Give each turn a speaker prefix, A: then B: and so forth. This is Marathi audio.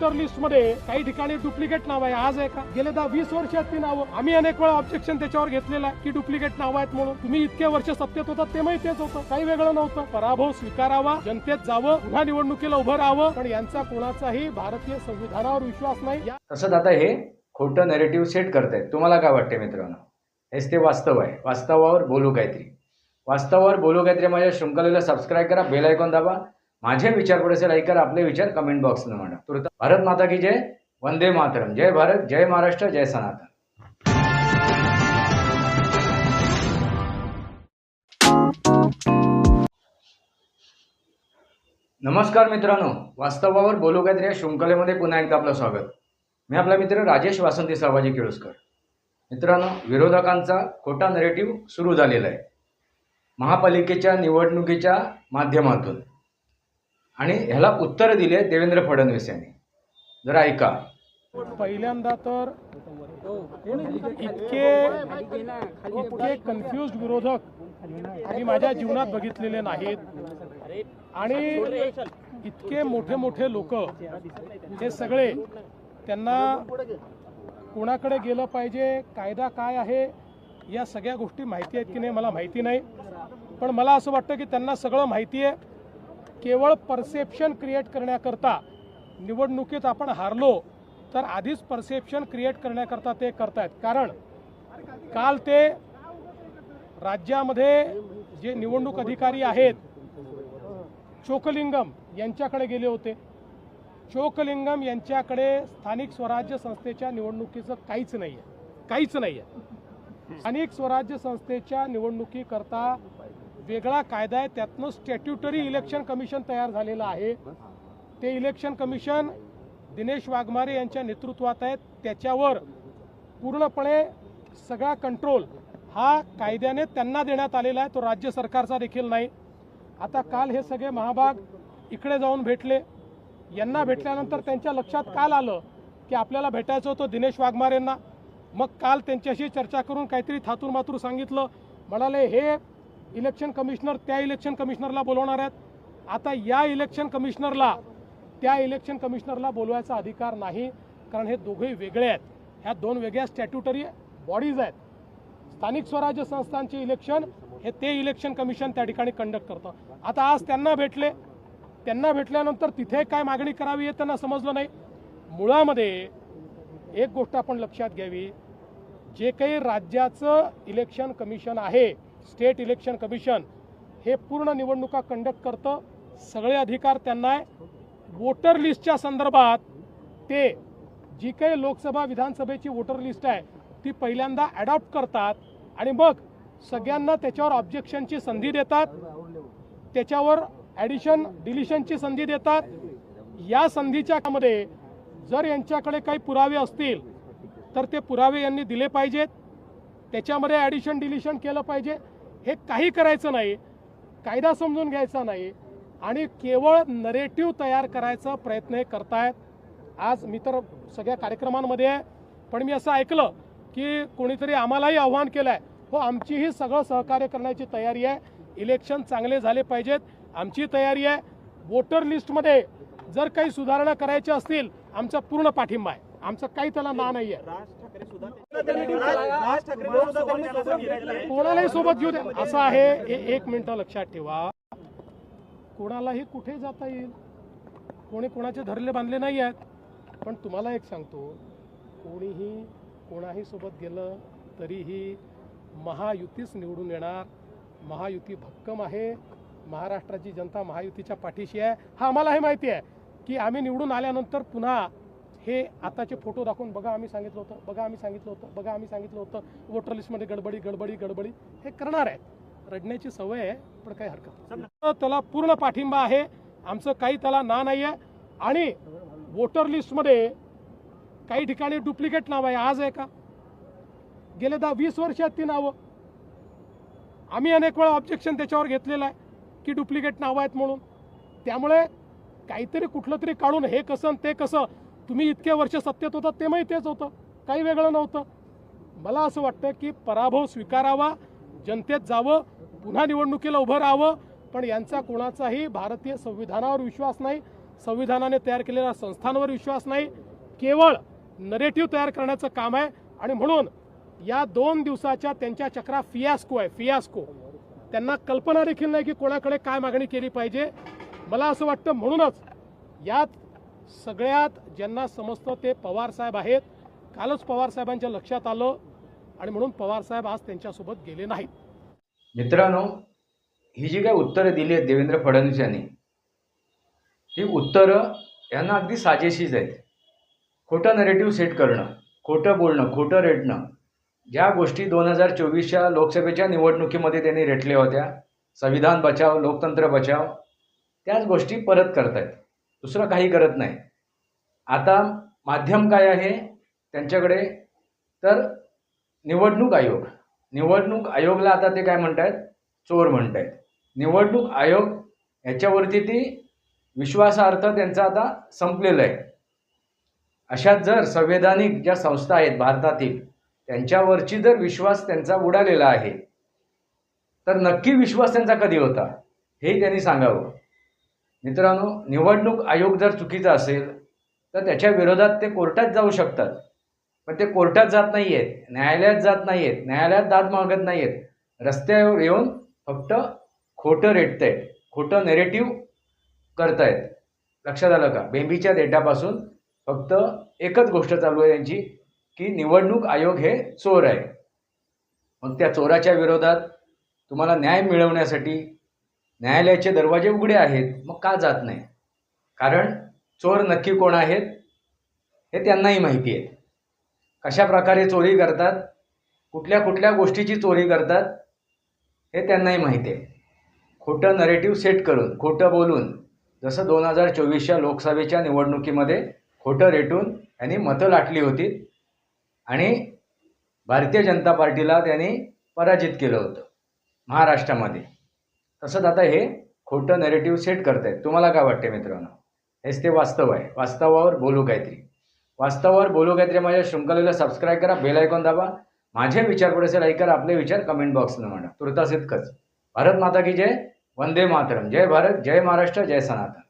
A: वोटर लिस्टमध्ये काही ठिकाणी डुप्लिकेट नाव आहे. आज आहे का? गेले दहा वीस वर्षात ती नावं. आम्ही अनेक वेळा ऑब्जेक्शन त्याच्यावर घेतलेलं आहे की डुप्लिकेट नाव आहेत म्हणून. तुम्ही इतके वर्ष सत्तेत होतात ते माहिती तेच होतं. काही वेगळं नव्हतं. पराभव स्वीकारावा जनतेत जावं पुन्हा निवडणुकीला उभं राहावं. पण यांचा कोणाचाही भारतीय संविधानावर विश्वास नाही.
B: तसंच आता हे खोटं नेरेटिव्ह सेट करतायत. तुम्हाला काय वाटते मित्रांनो? हेच ते वास्तव आहे. वास्तवावर बोलू काहीतरी. वास्तवावर बोलू काहीतरी माझ्या शृंखलेला सबस्क्राईब करा बेल आयकॉन दाबा. माझे विचार पुढे असेल ऐकायला आपले विचार कमेंट बॉक्सनं म्हणा तुर्त भारत माता की जय? वंदे मातरम. जय भारत जय महाराष्ट्र जय सनातन. नमस्कार मित्रांनो. वास्तवावर बोलू काहीतरी या शृंखलेमध्ये पुन्हा एकदा आपलं स्वागत. मी आपला मित्र राजेश वासंती सावाजी केळुसकर. मित्रांनो विरोधकांचा खोटा नरेटिव्ह सुरू झालेला आहे. महापालिकेच्या निवडणुकीच्या माध्यमातून. आणि ह्याला उत्तर दिले देवेंद्र फडणवीस यांनी. जरा ऐका.
A: पहिल्यांदा तर इतके इतके कन्फ्युज विरोधक मी माझ्या जीवनात बघितलेले नाहीत. आणि इतके मोठे मोठे लोक हे सगळे त्यांना कोणाकडे गेलं पाहिजे कायदा काय आहे या सगळ्या गोष्टी माहिती आहेत की नाही मला माहिती नाही. पण मला असं वाटतं की त्यांना सगळं माहिती आहे. केवळ परसेप्शन क्रिएट करण्याकरता निवडणुकीत आपण हारलो तर आधीच परसेप्शन क्रिएट करण्याकरता ते करतायत. कारण काल ते राज्यामध्ये जे निवडणूक अधिकारी आहेत चोकलिंगम यांच्याकडे गेले होते. चोकलिंगम यांच्याकडे स्थानिक स्वराज्य संस्थेच्या निवडणुकीचं काहीच नाही आहे काहीच नाही आहे स्थानिक स्वराज्य संस्थेच्या निवडणुकीकरता वेगळा कायदा आहे त्यातनं स्टॅट्युटरी इलेक्शन कमिशन तयार झालेलं आहे. ते इलेक्शन कमिशन दिनेश वाघमारे यांच्या नेतृत्वात आहे त्याच्यावर पूर्णपणे सगळा कंट्रोल हा कायद्याने त्यांना देण्यात आलेला आहे. तो राज्य सरकारचा देखील नाही. आता काल हे सगळे महाभाग इकडे जाऊन भेटले. यांना भेटल्यानंतर त्यांच्या लक्षात काल आलं की आपल्याला भेटायचं होतं दिनेश वाघमारेंना. मग काल त्यांच्याशी चर्चा करून काहीतरी थातूर मातूर सांगितलं. म्हणाले हे इलेक्शन कमिशनर त्या इलेक्शन कमिशनरला बोलवणार आहेत. आता या इलेक्शन कमिशनरला त्या इलेक्शन कमिशनरला बोलवायचा अधिकार नाही कारण हे दोघेही वेगळे आहेत. ह्या दोन वेगळ्या स्टॅट्युटरी बॉडीज आहेत. स्थानिक स्वराज्य संस्थांचे इलेक्शन हे ते इलेक्शन कमिशन त्या ठिकाणी कंडक्ट करतं. आता आज त्यांना भेटले. त्यांना भेटल्यानंतर तिथे काय मागणी करावी हे त्यांना समजलं नाही. मुळामध्ये एक गोष्ट आपण लक्षात घ्यावी. जे काही राज्याचं इलेक्शन कमिशन आहे स्टेट इलेक्शन कमिशन हे पूर्ण निवडणुका कंडक्ट करतं. सगळे अधिकार त्यांना आहे. वोटर लिस्टच्या संदर्भात ते जी काही लोकसभा विधानसभेची वोटर लिस्ट आहे ती पहिल्यांदा ॲडॉप्ट करतात आणि मग सगळ्यांना त्याच्यावर ऑब्जेक्शनची संधी देतात. त्याच्यावर ॲडिशन डिलिशनची संधी देतात. या संधीच्या मध्ये जर यांच्याकडे काही पुरावे असतील तर ते पुरावे यांनी दिले पाहिजेत. त्याच्यामध्ये ॲडिशन डिलिशन केलं पाहिजे. हे काही करायचं नाही कायदा समजून घ्यायचा नाही आणि केवळ नरेटिव्ह तयार करायचा प्रयत्न हे करतायत. आज मी तर सगळ्या कार्यक्रमांमध्ये आहे पण मी असं ऐकलं की कोणीतरी आम्हालाही आव्हान केलं आहे हो आमचीही सगळं सहकार्य करण्याची तयारी आहे. इलेक्शन चांगले झाले पाहिजेत. आमची तयारी आहे. वोटर लिस्टमध्ये जर काही सुधारणा करायच्या असतील आमचा पूर्ण पाठिंबा आहे. आमचं काही त्याला ना नाही आहे कोणालाही सोबत घेऊ द्या. असं आहे हे एक मिनिटं लक्षात ठेवा. कोणालाही कुठे जाता येईल. कोणी कोणाचे धरले बांधले नाही आहेत. पण तुम्हाला एक सांगतो कोणीही कोणाही सोबत गेलं तरीही महायुतीच निवडून येणार. महायुती भक्कम आहे. महाराष्ट्राची जनता महायुतीच्या पाठीशी आहे. हा आम्हालाही माहिती आहे की आम्ही निवडून आल्यानंतर पुन्हा हे आताचे फोटो दाखवून बघा आम्ही सांगितलं होतं बघा आम्ही सांगितलं होतं बघा आम्ही सांगितलं होतं. वोटर लिस्टमध्ये गडबडी गडबडी गडबडी हे करणार आहेत. रडण्याची सवय आहे पण काही हरकत नाही. त्याला पूर्ण पाठिंबा आहे. आमचं काही त्याला ना नाही आहे आणि वोटर लिस्टमध्ये काही ठिकाणी डुप्लिकेट नाव आहे. आज आहे का? गेले दहा वीस वर्षात ती नावं. आम्ही अनेक वेळा ऑब्जेक्शन त्याच्यावर घेतलेलं आहे की डुप्लिकेट नावं आहेत म्हणून. त्यामुळे काहीतरी कुठलं तरी काढून हे कसं ते कसं तुम्ही इतके वर्ष सत्तेत होता ते माहितीच होतं. काही वेगळं नव्हतं. मला असं वाटतं की पराभव स्वीकारावा जनतेत जावं पुन्हा निवडणुकीला उभं राहावं पण यांचा कोणाचाही भारतीय संविधानावर विश्वास नाही संविधानाने तयार केलेल्या संस्थांवर विश्वास नाही केवळ नरेटिव्ह तयार करण्याचं काम आहे. आणि म्हणून या दोन दिवसाच्या त्यांच्या चक्रा फियास्को आहे फियास्को त्यांना कल्पना देखील नाही की कोणाकडे काय मागणी केली पाहिजे. मला असं वाटतं म्हणूनच यात सगळ्यात ज्यांना समजतं ते पवार साहेब आहेत. कालच पवार साहेबांच्या लक्षात आलं आणि म्हणून पवार साहेब आज त्यांच्यासोबत गेले नाहीत.
B: मित्रांनो ही जी काही उत्तरं दिली आहेत देवेंद्र फडणवीस यांनी ही उत्तरं यांना अगदी साजेशीच आहेत. खोटं नरेटिव्ह सेट करणं खोटं बोलणं खोटं रेटणं ज्या गोष्टी दोन हजार चोवीसच्या लोकसभेच्या निवडणुकीमध्ये त्यांनी रेटल्या होत्या संविधान बचाव लोकतंत्र बचाव त्याच गोष्टी परत करतायत. दुसरं काही करत नाही. आता माध्यम काय आहे? त्यांच्याकडे तर निवडणूक आयोग. निवडणूक आयोगला आता ते काय म्हणतायत? चोर म्हणतायत. निवडणूक आयोग ह्याच्यावरती ती विश्वासार्थ त्यांचा आता संपलेलं आहे. अशा जर संवैधानिक ज्या संस्था आहेत भारतातील त्यांच्यावरची जर विश्वास त्यांचा उडालेला आहे तर नक्की विश्वास त्यांचा कधी होता? हे त्यांनी सांगावं. मित्रांनो निवडणूक आयोग जर चुकीचा असेल तर त्याच्या विरोधात ते कोर्टात जाऊ शकतात. पण ते कोर्टात जात नाही आहेत न्यायालयात जात नाही आहेत न्यायालयात दाद मागत नाही आहेत रस्त्यावर येऊन फक्त खोटं रेटतायत खोटं नेरेटिव्ह करतायत. लक्षात आलं का? बेंबीच्या डेटापासून फक्त एकच गोष्ट चालू आहे त्यांची की निवडणूक आयोग हे चोर आहे. मग त्या चोराच्या विरोधात तुम्हाला न्याय मिळवण्यासाठी न्यायालयाचे दरवाजे उघडे आहेत मग का जात नाही? कारण चोर नक्की कोण आहेत हे त्यांनाही माहिती आहे. कशा प्रकारे चोरी करतात कुठल्या कुठल्या गोष्टीची चोरी करतात हे त्यांनाही माहिती आहे. खोटं नरेटिव्ह सेट करून खोटं बोलून जसं दोन हजार चोवीसच्या लोकसभेच्या निवडणुकीमध्ये खोटं रेटून यांनी मतं लाटली होती आणि भारतीय जनता पार्टीला त्यांनी पराजित केलं होतं महाराष्ट्रामध्ये. तसंच आता हे खोटं नेरेटिव्ह सेट करतायत. तुम्हाला काय वाटते मित्रांनो? हेच ते वास्तव आहे. वास्तवावर बोलू काहीतरी. वास्तवावर बोलू काहीतरी माझ्या शृंखलेला सबस्क्राईब करा बेल आयकॉन दाबा. माझे विचार पुढे लाईक करा आपले विचार कमेंट बॉक्सनं म्हणा. तुर्तास इतकंच. भारत माता की जय वंदे मातरम. जय भारत जय महाराष्ट्र जय सनातन.